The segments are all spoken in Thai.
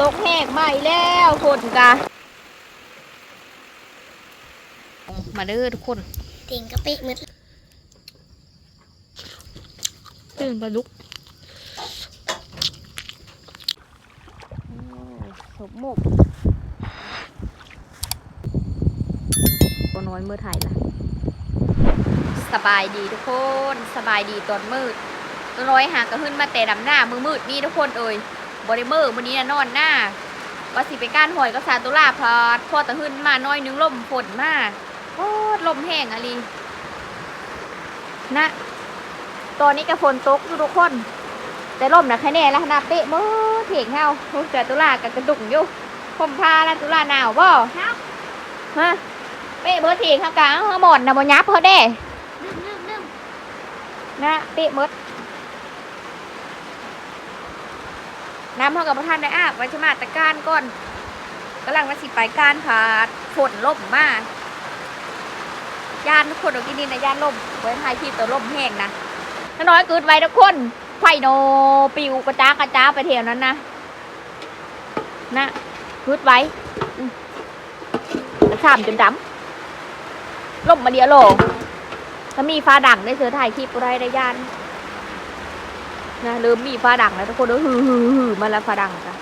ตกแหกใหม่แล้วคนกะมาเด้อทุกคนเต่งกระเป๊ะมืดตื่นปลาดุกสมมุกตัวน้อยเมื่อไทยละสบายดีทุกคน สบายดีตอนมืดตัวน้อยหากระหึ้นมาแต่ดำหน้ามือมืดนี่ทุกคนเอ่ย บริเมอร์วันนี้นะนอนหน้าว่าสิไปก้านหอยก็ซาตุลาพอดพอตะหึ้นมาน้อยนึงลมฝนมาโอ้ยลมแห้งอะลีนะตอนนี้ก็ฝนตกอยู่ทุกคน แต่ร่มนะแค่แน่ละนะเป๊ะมือเถียงเฮาทุกเสือตุลากับกระดุกอยู่ผมพาแล้วตุลาหนาวบ่ฮะเป๊ะเบอร์เถียงเขากะเฮาหมอนนะบ่ยับเขาเด้ลืมลืมลืมนะเป๊ะหมด น้ำเขากับพระท่านได้อาบไว้จะมาตะการก่อนกำลังว่าสิไปการผาดฝนล่มมากยานทุกคนเอากินนี่นะยานล่มไว้ทายที่ตัวล่มแห้งนะน้อยเกิดไว้ทุกคนไฟโนปิวกระจ้ากระจ้าไปเที่ยวนั้นนะนะพืดไว้อืมกระชามจนดำล่มมาเดียวโลถ้ามีฟ้าดังได้เสือถ่ายคลิปไรได้ยาน นะเริ่มมีฟ้าดังแล้วทุกคนเด้อฮือฮือฮือมาแล้วฟ้าดังจ้ะ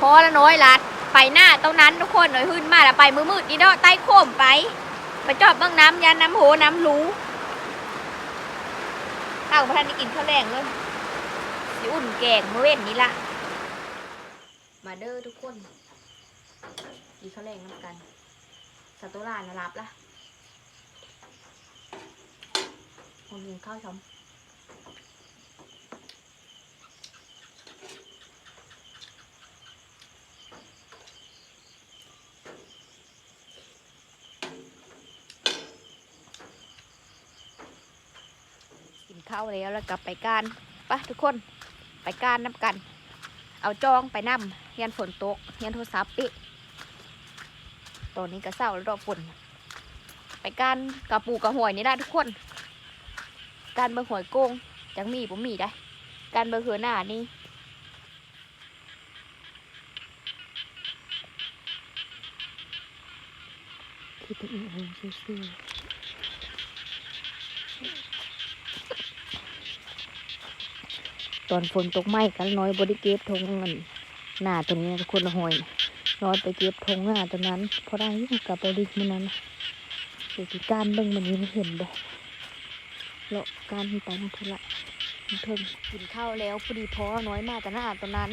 พอละน้อยลัดไปหน้าตรงนั้นทุกคนหน่อยขึ้นมาแล้วไปมือมืดนี่เนาะใต้โคมไปไปจอบเบ้างน้ำยาน้ำโหน้ำรูข้าวพระท่านได้กินข้าวแรงเลยสิอุ่นแกงเมื่อเว้นนี้ละมาเด้อทุกคนกินข้าวแรงน้ำกัน สตูรานะรับละคนกินข้าวชมกินข้าวแล้วแล้วกลับไปการปะทุกคนไปการน้ำกัน เอาจองไปนำเฮียนฝนตกเฮียนโทรศัพท์ปิ ตอนนี้ก็เศร้าแล้วดอกฝนไปการกระปูกระหวยนี่ได้ทุกคน การเบอร์หวยโกงจังมีผมมีได้ การเบอร์หือหน้านี่คิดถึงอีกคนซื่อตอนฝนตกไหมกันน้อยบริเก็บทงเงินหน้าตัวนี้ทุกคนละหอยน้ อยไปเก็บทงหน้าตัวนั้นเพราะได้ยกับบริมันนั้นเดี๋ยวที่การเบิ่งมันนี้เห็นบ่เลาะการไปนั่นทุละเพิ่งกินข้าวแล้วพอดีพอน้อยมากแต่หน้าตัวนั้น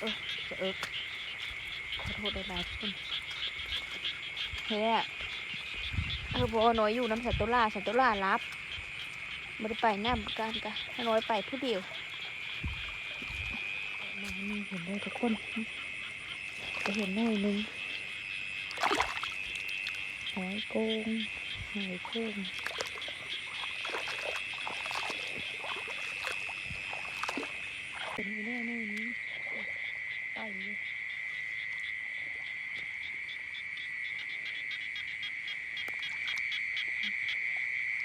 เออจะเอิกขอโทษได้ไหมทุกคนเฮ้ยเออพอน้อยอยู่น้ำสัตว์ตุลาสัตว์ตุลารับไม่ได้ไปน้ำกันกะน้อยไปผู้เดียว เห็นได้ทุกคนจะเห็นหน่อยนึงหอยโกงหอยโกงเป็นอยู่แน่หน่อยนึงไปเลย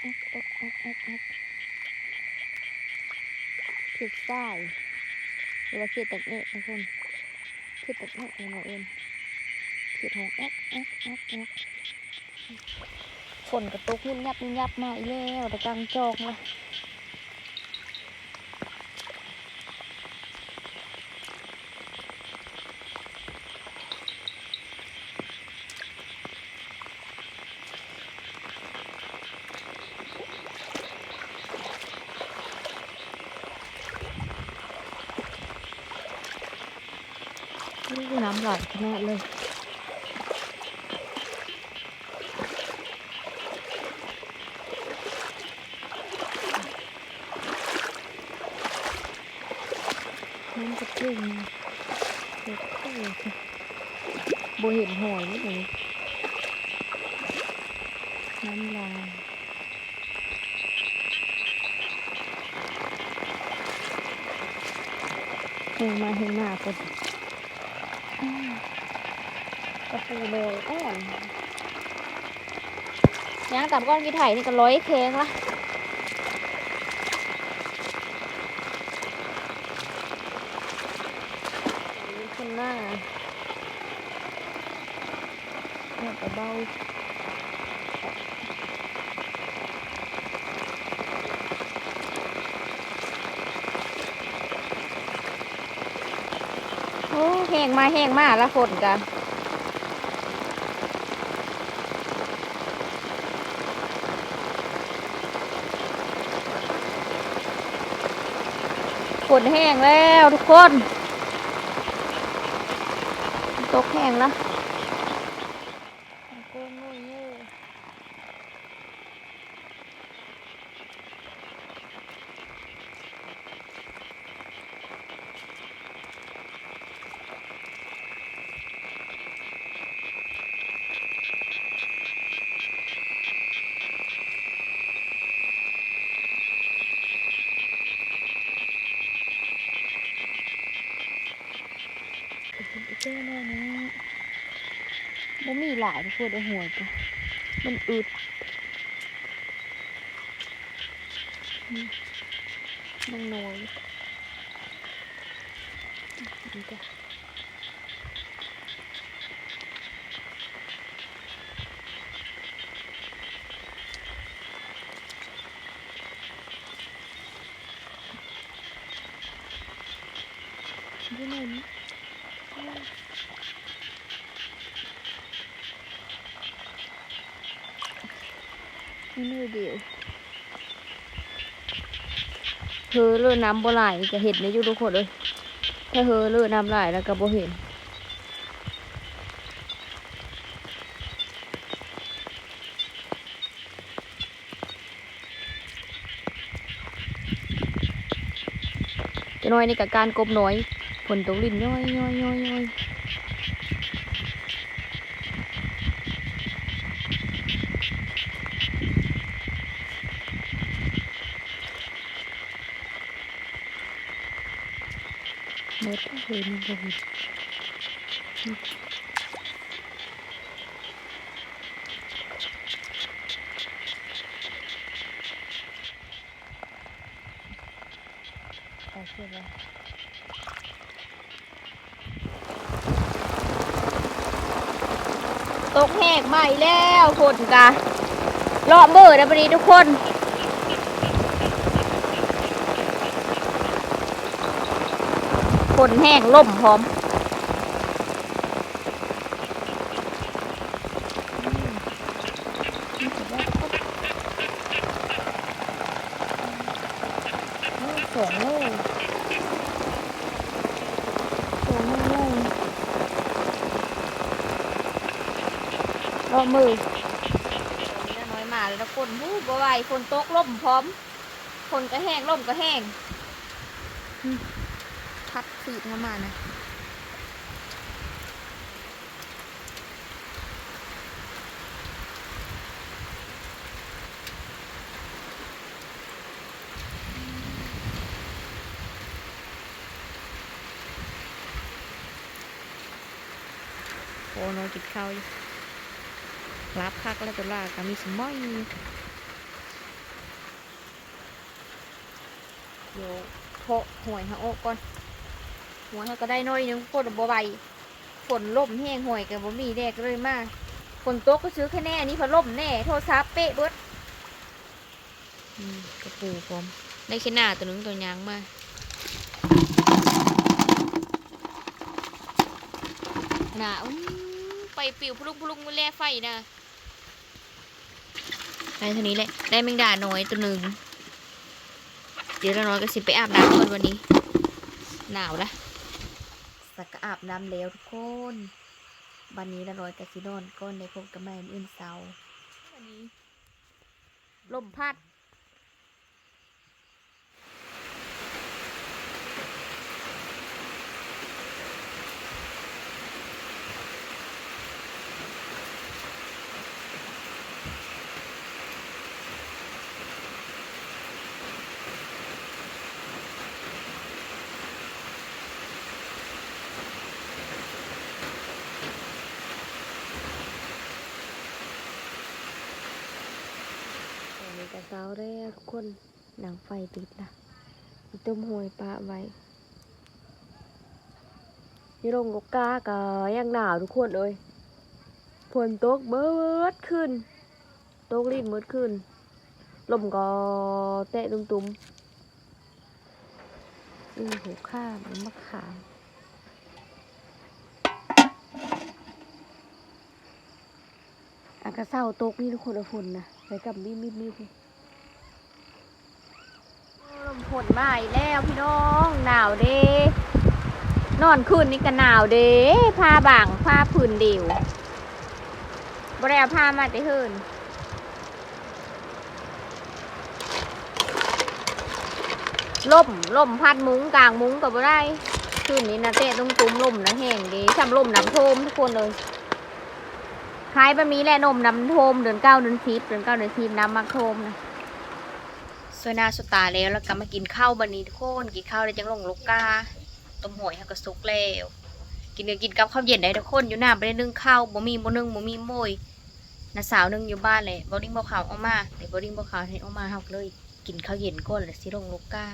แอ๊กแอ๊กแอ๊กแอ๊กแอ๊กเขียดใต้ ว่าเขียดตักเอทุกคนเขียดตักเอะนะเอ็นเขียดหงแอ๊กแอ๊กแอ๊กแอ๊กฝนกระตุกยุ่นยับยุ่นยับมาอีแล้วแต่กลางจอกเลย นี่น้ำไหลขนาดเลยน้ำจะเก่งเด็กโอ้ยโบเห็นหอยนี่เลยน้ำลายเฮงมาเฮงมาก็ กระปูเลยอ่อนย่างตามก้อนกีไถ่นี่ก็ร้อยแข้งละขึ้นหน้าเนี่ยกระเบาโอ้แห้งมาแห้งมาแล้วฝนกัน ฝนแห้งแล้วทุกคน ตกแห้งแล้วโกนงยเง่ เจ้าแน่นี้มันมีหลายพวกไอ้หัวจ้ะมันอึดนี่มันน้อยนี่จ้ะดูหน่อยนี่ มือเดียวเธ อเลือน้ำบ่ไหลจะเห็นในยูทุกคนเลยถ้าเธอเลือน้ำไหลแล้วก็บ่เห็นจะน้อยในกับการกบน้อยฝนตกลิ่นย้อยย้อยย้อยย้อยหมด เอาเชือกไว้ตกแหกใหม่แล้วฝนกะเลาะเบอร์นะวันนี้ทุกคน ฝนแห้งล่มพร้อม สองโลสองโลรอมือนี่น้อยมาแล้วนะฝนหูบ่ไหวฝนตกล่มพร้อมฝนก็แห้งล่มก็แห้ง พัดสีดเข้ามานะโอ้น้อยกินข้ารับพักแล้วก็ลากมีสมอยเดี๋ยวเพหวยฮะโอ้ก่อน หัวยฮะก็ได้น้อยหนึงฝนบ่ใบฝนล่มแห้งห่วยกับบ่มีแดกเลยมาฝนตกก็ซื้อแค่แน่อันนี้พอล่มแน่โทรศัพท์เป๊ะเบิดกระปูพร้อมได้แค่หน้าตัวหนึงตัวยางมาหนาวไปปิวพลุงพลุงแล่ไฟนะได้เท่านี้แหละได้แมงดาน้อยตัวหนึ่งเดี๋ยวเราน้อยก็สิไปอาบน้ำก่อนวันนี้ หนาวละ อาบน้ำแล้วทุกคนวันนี้ละน้อยกับซิโดนก้นในพบกับแม่อื่นเสาวันนี้ลมพัด เช้าแล้ทุกคนหนังไฟติดนะมีต้มหวยปลาไว้ยี่ลงลูกกาก็ยังหนาวทุกคนเลยฝนตกเบิดขึ้นตกลิ้นเบิดขึ้นลมก็เตะตุ้มๆอือหูข้ามมะขามอากาศเศร้าตกนี่ทุกคนเอาฝนนะไปกับมีมีมีพี่ล มฝนมาอีกแล้วพี่น้องหนาวเด้นอนคืนนี่ก็หนาวเด้ผ้าบางผ้าผืนเดียวบริเอาผ้ามาแต่เฮินล่มล่มพัดมุ้งกลางมุ้งกับบ่ได้คืนนี้นะเตะตุ้มตุ้มล่มนะแห้งดีช่ำล่มน้ำโทมทุกคนเลยขายบะหมี่และนมน้ำโทมเดือนเก้าเดือนสิบเดือนเก้าเดือนสิบน้ำมักโทมนะ สวยหนาสตาแล้วแล้วก็มากินข้าวบันนี้ทุกคนกินข้าวได้จังลงลูกกาต้มหอยฮักกระซุกแล้วกินเดี๋ยวกินกับข้าวเย็นได้ทุกคนอยู่หน้าไปได้นึ่งข้าวบ่มีบ่นึ่งบ่มีโมยน้าสาวนึ่งอยู่บ้านเลยบ่ดิ้งบ่ขาวเออกมาแต่บ่ดิ้งบ่ขาวให้เออกมาเฮาก็เลย กินข้าวเย็นก่อนแล้วสิลงลูกกา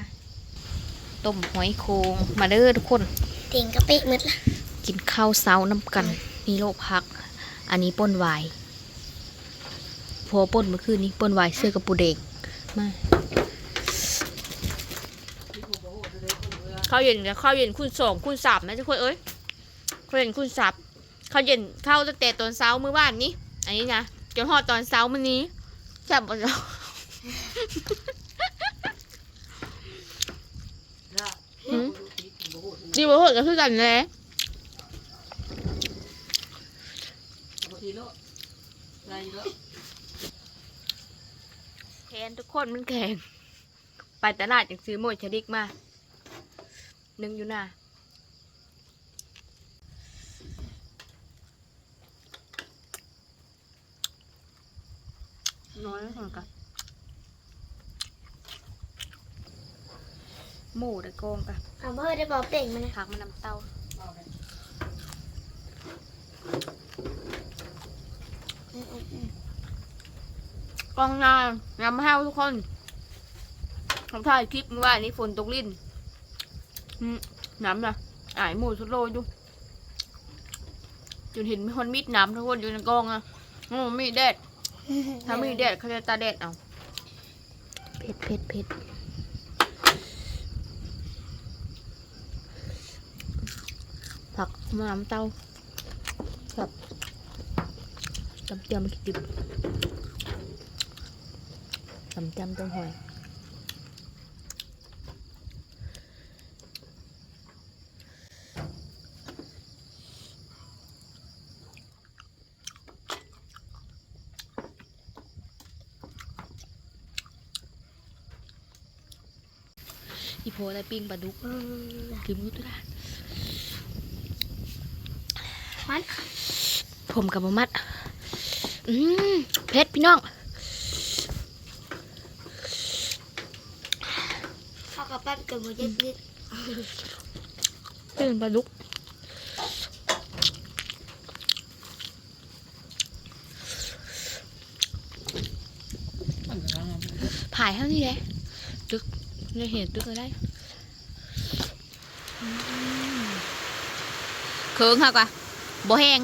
ต้มหอยโคงมาเด้อทุกคนเต็งกะเป๊ะหมดละกินข้าวเช้าน้ำกันมีโลพัก อันนี้ป่นวายพอป่นเมื่อคืนนี้ป่นวายเสื้อกับปูเด็ก มา ข้าวเย็นกับข้าวเย็นคูณสองคูณสามนะทุกคนเอ้ยข้าวเย็นคูณสามข้าวเย็นข้าวตั้งแต่ตอนเช้ามื้อวานนี้ อันนี้นะจนหอดตอนเช้ามื้อนี้แซ่บบ่เจ้าหืมดีบ่โหดก็คือกันแหละแข นทุกคนมันแข็ง ไปตลาดจังซื้อหมวยชะดิกมาหนึ่งอยู่น่ะน้อยเหมือนกันหมูได้โกงกันเอาเบอร์ได้บอกเต่งมานะผักมันน้ำเต้า อืมอืมอืม กองนางน้ำห้าวทุกคนทำถ่ายคลิปเมื่อวานนี้ฝนตกลิ้นน้ำนะอายหมูสุดโลอยู่จนเห็นมีคนมีดน้ำทุกคนอยู่ในกองอะโอ้มีแดดถ้ามีแดดเขาจะตาแดดเอาเผ็ดเผ็ดเผ็ดผักมะน้ำเต้าแบบจำเจียมกิบ จำเจียมต้นหอยอีโพอะไรปิ้งปลาดุกอืมกินมุตุลามันผมกับบมัดอืมเผ็ดพี่น้อง เข้ากับแป๊บเกินหมดยึดยึดเป็นปลาดุกผายเท่านี้แหละตึกเลยเห็นตึกอะไรเคืองค่ะกะบ่แห้ง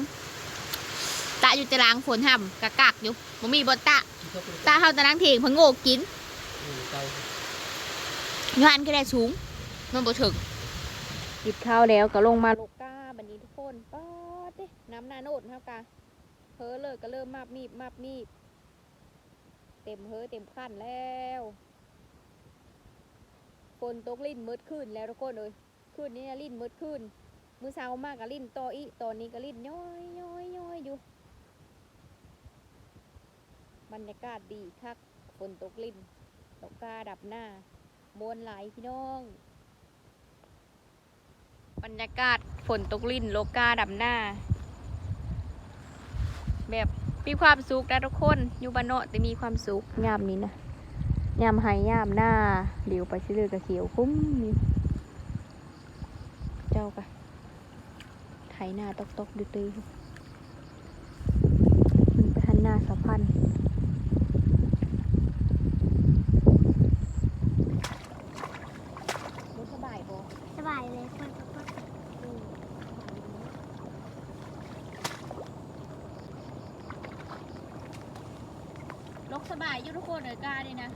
ตะอยู่ตารางฝนห่ำกะกักอยู่บ่มีบ่ตะตะเฮาตารางเถียงพังโง่กิน งานก็ได้สูง มันบ่ถึงหยิบข้าวแล้วก็ลงมาลูกก้าบันนี้ทุกคนป๊อดเด้น้ำนาโนดครับกะเพ้อเลยก็เริ่มมาบมีบมาบมีบเต็มเฮ้อเต็มขั้นแล้วฝนตกลิ้นมืดขึ้นแล้วทุกคนเลยขึ้นนี้นะลิ้นมืดขึ้นมือเช้ามากกับลิ้นต่ออีตอนนี้ก็ลิ้นย้อยย้อยย้อยอยู่ บรรยากาศดีคักฝนตกลิ้นตกกาดับหน้า มวนไหลายพี่น้อง บรรยากาศฝนตกลิ้นโลกาดับหน้า แบบมีความสุขนะทุกคนอยู่บ้านเนาะแต่มีความสุขยามนี้นะยามไห้ยามหน้าเหลียวไปชื่อกระเขียวคุ้มเจ้ากะไถหน้าตกตกดื้อๆมันไปหันหน้าสะพัน ล กสบายอยู่ทุกคนเลยกาเลยนะ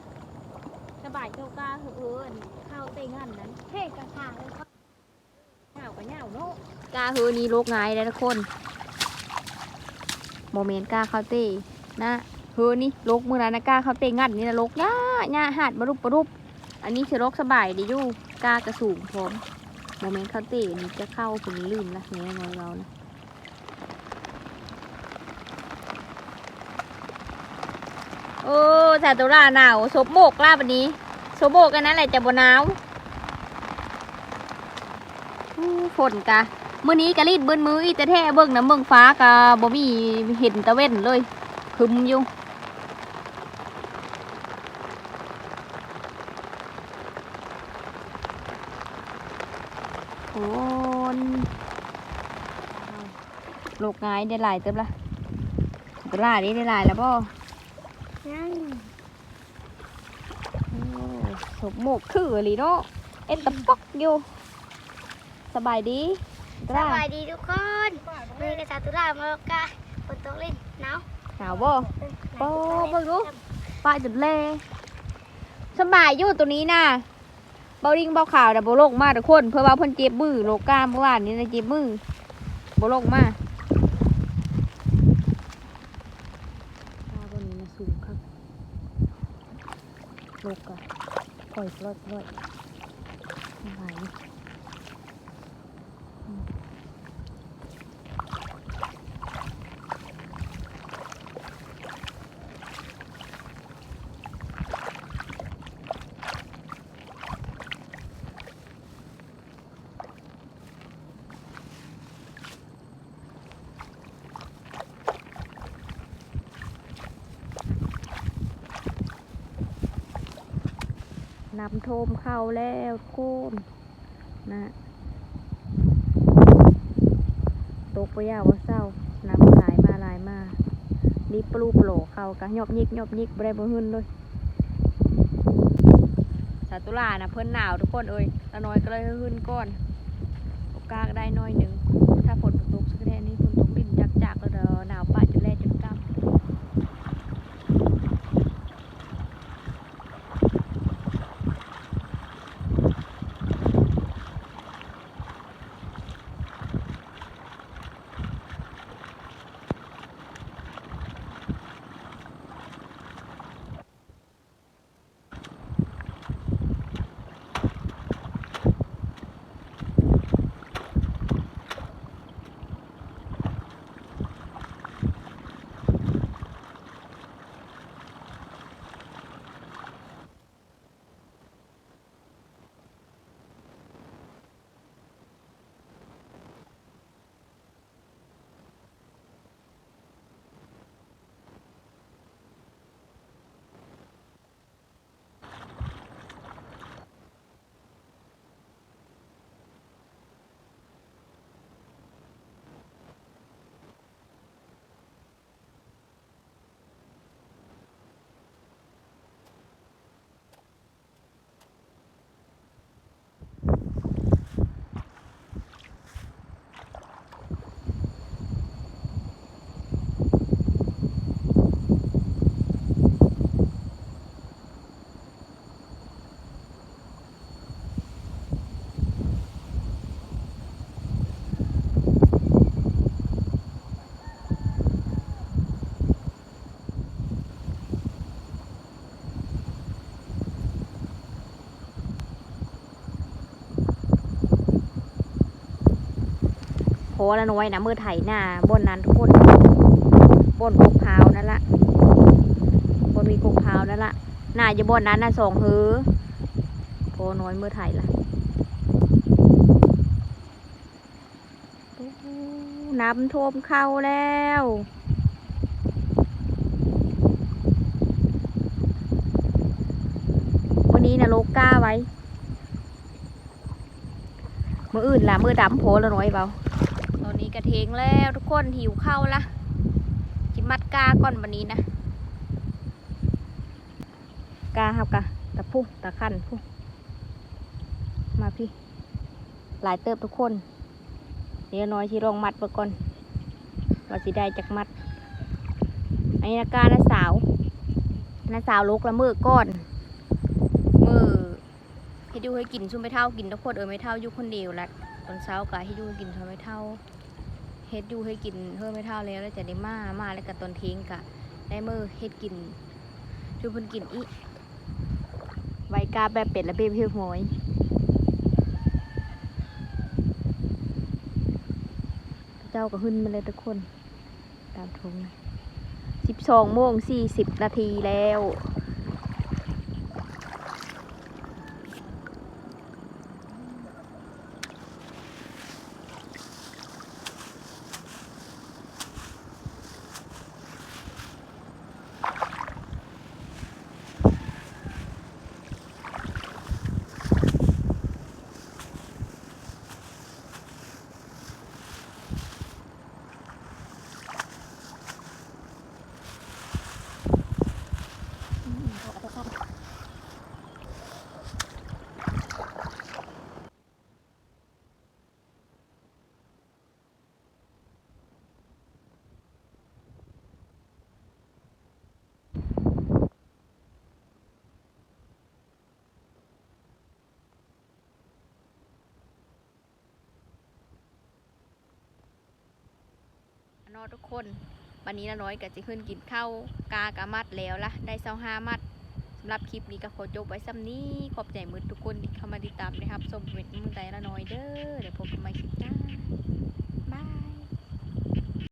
สบายเจ้ากาเออข้าวเต็งอันนั้นเพ่กระถางเลยครับเหงากับเหงาโนกาเฮือนี้โลกไงเลยทุกคนโมเมนต์กาข้าวเต้นะเฮือนี่โลกมือนั้นนะกาข้าวเต้งัดนี่นะโลกย่าย่าหาดบรุบปรุบอันนี้คือโลกสบายดีอยู่กากระสูงพร้อมโมเมนต์ข้าวเต้นี่จะเข้าผมลืมละแง่งอยเรานะ โอ้สาตุลาหนาวโซบโบกลาบันนี้โซบโบกกันนั่นแหละจะบหนาวฝนกะมื้อนี้กะรีดเบิ้นมืออีแต่แท้เบิ่งน้ำเบิ่งฟ้ากะบ่มีเห็นตะเว้นเลยคึมอยู่โอนโลกงายได้หลายเติบละตลาดนี้ได้หลายแล้วบ่ ยังโอ้สมโมกคืออีหลีเนาะเอ็ดตะปอกอยู่สบายดีตสลาบายดีทุกคนมีกระถางตุลามาแล้วกะฝนตกเล่นหนาวหนาวบ่โอ้เบิ่งดูป้าจุดเล่สบายอยู่ตัวนี้นะเบาริงเบาข่าวแต่โบลงมาทุกคน เพื่อว่าเพ่นเจ็บมือโลกล้ามเมื่อวานนี้นะเจ็บมือโบลงมาตาตัวนี้นะสูงครับโลกอะ ปล่อยปล่อยปล่อยไม่ไหวอืม น้ำโทมเข้าแล้วโค่นนะตกไปยาวว่าเศร้าน้ำหลายมาหลายมารีบปลูกโหลเข้ากะหยอบยิกหยอบยิกบ่ได้บ่หึนเลยสาตุลานะเพิ่นหนาวทุกคนเอ้ยตาน้อยก็เลยหึนก้อนโอกาสได้น้อยหนึ่ง โพละน้อยนะมือไถหน้าบนนั้นทุกคนบนกกพร้าวนั่นละบนมีกกพร้าวนั่นละหน้าจะบนนั้นน่ะสองหือโพน้อยมือไถละน้ำท่วมเข้าแล้ววันนี้นะโลกก้าไว้ มืออื่นล่ะมือดำโพละน้อยเบา อนนี้กระเทงแล้วทุกคนหิวข้าวละจิมัดกาก่อนวันนี้นะ กาครับกะตะพุ่ตะขันพุ่มาพี่ หลายเติบทุกคน เดี๋ยวน้อยที่รองมัดไปก่อนว่าสิได้จากมัด อันนี้นะกานะสาวน้าสาวลกละมือก้อนมือให้ดูให้กินชุ่มไม่เท่ากินทุกคนเออไม่เท่ายู่คนเดียวแหละตอนเช้าก็ให้ดูกินชุ่มไม่เท่า เฮ็ดดูให้กินเพิ่มไม่เท่าแล้วแล้วจะได้มามาแล้วก็ตอนเทยงกะได้มือเฮ็ดกินชูเพิ่นกินอีไวกาแบบเป็ดและเบบเพียวหมอยเจ้าก็หึ้นมาเลยทุกคน ตามทงสิบสองโมงสี่สิบนาทีแล้ว นอทุกคน วันนี้ละน้อยก็จะขึ้นกินข้าวกากะมัดแล้วละได้เซาห้ามัดสำหรับคลิปนี้ก็ขอจบไว้ซ้ำนี้ขอบใจมือทุกคนที่เข้ามาติดตามนะครับสมเป็นมือใจละน้อยเด้อเดี๋ยวพบกันใหม่คลิปหน้า